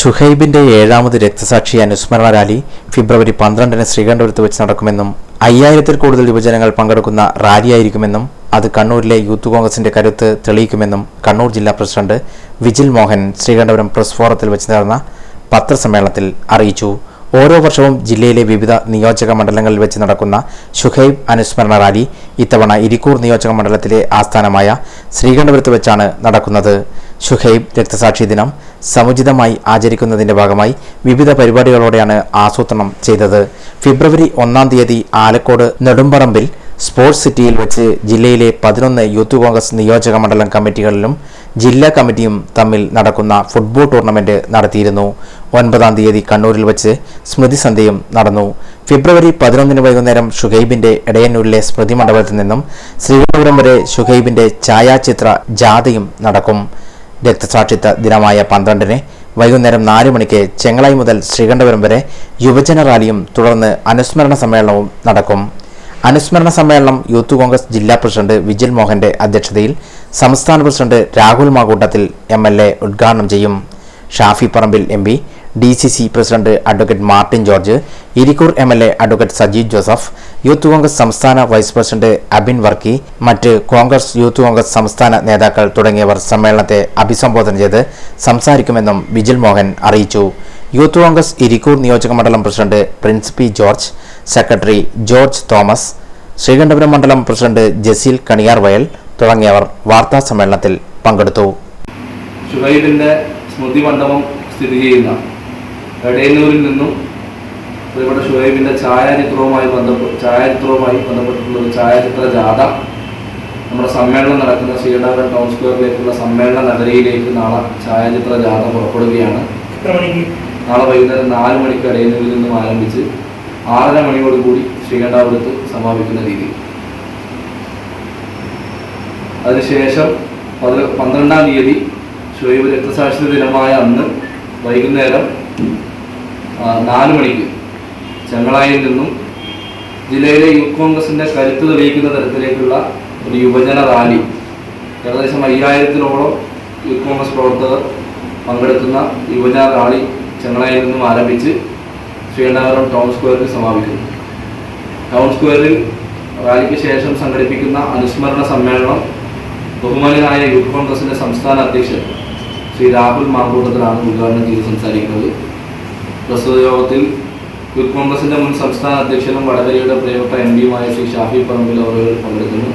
ഷുഹൈബിന്റെ ഏഴാമത് രക്തസാക്ഷി അനുസ്മരണ റാലി ഫെബ്രുവരി പന്ത്രണ്ടിന് ശ്രീകണ്ഠപുരത്ത് വെച്ച് നടക്കുമെന്നും അയ്യായിരത്തിൽ കൂടുതൽ യുവജനങ്ങൾ പങ്കെടുക്കുന്ന റാലിയായിരിക്കുമെന്നും അത് കണ്ണൂരിലെ യൂത്ത് കോൺഗ്രസിന്റെ കരുത്ത് തെളിയിക്കുമെന്നും കണ്ണൂർ ജില്ലാ പ്രസിഡന്റ് വിജിൽ മോഹൻ ശ്രീകണ്ഠപുരം പ്രസ് ഫോറത്തിൽ വെച്ച് നടന്ന പത്രസമ്മേളനത്തിൽ അറിയിച്ചു. ഓരോ വർഷവും ജില്ലയിലെ വിവിധ നിയോജക മണ്ഡലങ്ങളിൽ വെച്ച് നടക്കുന്ന ഷുഹൈബ് അനുസ്മരണ റാലി ഇത്തവണ ഇരിക്കൂർ നിയോജക മണ്ഡലത്തിലെ ആസ്ഥാനമായ ശ്രീകണ്ഠപുരത്ത് വെച്ചാണ് നടക്കുന്നത്. ഷുഹൈബ് രക്തസാക്ഷി ദിനം സമുചിതമായി ആചരിക്കുന്നതിന്റെ ഭാഗമായി വിവിധ പരിപാടികളോടെയാണ് ആസൂത്രണം ചെയ്തത്. ഫെബ്രുവരി ഒന്നാം തീയതി ആലക്കോട് നെടുമ്പറമ്പിൽ സ്പോർട്സ് സിറ്റിയിൽ വെച്ച് ജില്ലയിലെ പതിനൊന്ന് യൂത്ത് കോൺഗ്രസ് നിയോജക മണ്ഡലം കമ്മിറ്റികളിലും ജില്ലാ കമ്മിറ്റിയും തമ്മിൽ നടക്കുന്ന ഫുട്ബോൾ ടൂർണമെന്റ് നടത്തിയിരുന്നു. ഒൻപതാം തീയതി കണ്ണൂരിൽ വെച്ച് സ്മൃതി സന്ധ്യയും നടന്നു. ഫെബ്രുവരി പതിനൊന്നിന് വൈകുന്നേരം ഷുഹൈബിന്റെ ഇടയന്നൂരിലെ സ്മൃതി മണ്ഡപത്തിൽ നിന്നും ശ്രീകണ്ഠപുരം വരെ ഷുഹൈബിന്റെ ഛായാചിത്ര ജാഥയും നടക്കും. രക്തസാക്ഷിത്വ ദിനമായ പന്ത്രണ്ടിന് വൈകുന്നേരം നാല് മണിക്ക് ചെങ്ങളായി മുതൽ ശ്രീകണ്ഠപുരം വരെ യുവജന റാലിയും തുടർന്ന് അനുസ്മരണ സമ്മേളനവും നടക്കും. അനുസ്മരണ സമ്മേളനം യൂത്ത് കോൺഗ്രസ് ജില്ലാ പ്രസിഡന്റ് വിജിൽ മോഹന്റെ അധ്യക്ഷതയിൽ സംസ്ഥാന president Rahul Mamkootathil M L A ഉദ്ഘാടനം ചെയ്യും. Shafi Parambil M P D C C president advocate Martin George Irikkur M L A advocate Sajeev Joseph youth Congress സംസ്ഥാന വൈസ് പ്രസിഡന്റ് അബിൻ വർക്കി മറ്റ് Congress youth Congress സംസ്ഥാന നേതാക്കൾ തുടങ്ങിയവർ സമ്മേളനത്തെ അഭിസംബോധന ചെയ്ത് സംസാരിക്കുമെന്നും വിജിൽ മോഹൻ അറിയിച്ചു. യൂത്ത് കോൺഗ്രസ് ഇരിക്കൂർ നിയോജക മണ്ഡലം president prince P George secretary George Thomas Sreekandapuram മണ്ഡലം പ്രസിഡന്റ് ജസീൽ കണിയാർ വയൽ തുടങ്ങിയവർ വാർത്താ സമ്മേളനത്തിൽ പങ്കെടുത്തു. സ്മൃതി മണ്ഡപം സ്ഥിതി ചെയ്യുന്ന എടയന്നൂരിൽ നിന്നും പ്രിയപ്പെട്ട ഷുഹൈബിന്റെ ഛായാചിത്രവുമായി ബന്ധപ്പെട്ട് ഛായാചിത്രവുമായി ബന്ധപ്പെട്ടിട്ടുള്ള ഒരു ഛായാചിത്ര ജാഥ നമ്മുടെ സമ്മേളനം നടക്കുന്ന ശ്രീനഗർ ടൗൺ സ്ക്വയറിലേക്കുള്ള സമ്മേളന നഗരിയിലേക്ക് നാളെ ഛായാചിത്ര ജാഥ പുറപ്പെടുകയാണ്. നാളെ വൈകുന്നേരം നാല് മണിക്ക് അടയുന്നതിൽ നിന്നും ആരംഭിച്ച് ആറര മണിയോടുകൂടി ശ്രീകണ്ഠാപുരത്ത് സമാപിക്കുന്ന രീതി. അതിനുശേഷം പന്ത്രണ്ടാം തീയതി ഷുഹൈബ് രക്തസാക്ഷിത ദിനമായ അന്ന് വൈകുന്നേരം നാല് മണിക്ക് ചെങ്ങളായിൽ നിന്നും ജില്ലയിലെ യൂത്ത് കോൺഗ്രസിന്റെ കരുത്ത് തെളിയിക്കുന്ന തരത്തിലേക്കുള്ള ഒരു യുവജന റാലി. ഏകദേശം അയ്യായിരത്തിലോളം യൂത്ത് കോൺഗ്രസ് പ്രവർത്തകർ പങ്കെടുക്കുന്ന യുവജന റാലി ചെങ്ങളായിൽ നിന്നും ആരംഭിച്ച് ശ്രീകണ്ഠാപുരം ടൗൺ സ്ക്വയറിൽ സമാപിക്കുന്നു. ടൗൺ സ്ക്വയറിൽ റാലിക്ക് ശേഷം സംഘടിപ്പിക്കുന്ന അനുസ്മരണ സമ്മേളനം ബഹുമാനായ യൂത്ത് കോൺഗ്രസിന്റെ സംസ്ഥാന അധ്യക്ഷൻ ശ്രീ രാഹുൽ മാർക്കൂട്ടത്തിലാണ് ഉദ്ഘാടനം ചെയ്ത് സംസാരിക്കുന്നത്. പ്രസ്തുത യോഗത്തിൽ യൂത്ത് കോൺഗ്രസിന്റെ മുൻ സംസ്ഥാന അധ്യക്ഷനും വടകരയുടെ പ്രിയപ്പെട്ട എം പിയുമായ ശ്രീ ഷാഫി പറമ്പിൽ അവർ പങ്കെടുക്കുന്നു.